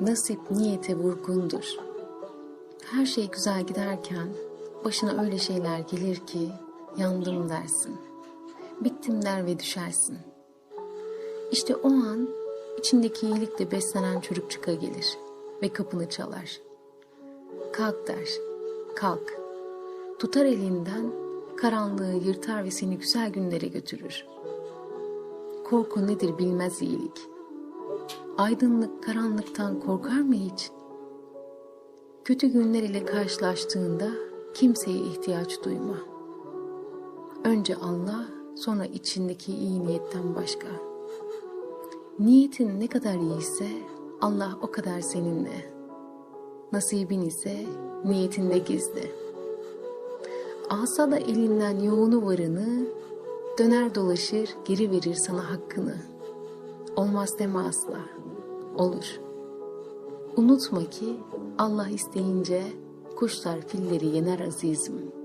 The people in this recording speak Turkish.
Nasip niyete vurgundur. Her şey güzel giderken başına öyle şeyler gelir ki yandım dersin. Bittim der ve düşersin. İşte o an içindeki iyilikle beslenen çocukçuka gelir ve kapını çalar. Kalk der, kalk. Tutar elinden, karanlığı yırtar ve seni güzel günlere götürür. Korku nedir bilmez iyilik. Aydınlık karanlıktan korkar mı hiç? Kötü günler ile karşılaştığında kimseye ihtiyaç duyma. Önce Allah, sonra içindeki iyi niyetten başka. Niyetin ne kadar iyiyse Allah o kadar seninle. Nasibin ise niyetinde gizli. Alsa da elinden yoğunu varını, döner dolaşır geri verir sana hakkını. Olmaz deme asla, olur. Unutma ki Allah isteyince kuşlar filleri yener azizim.''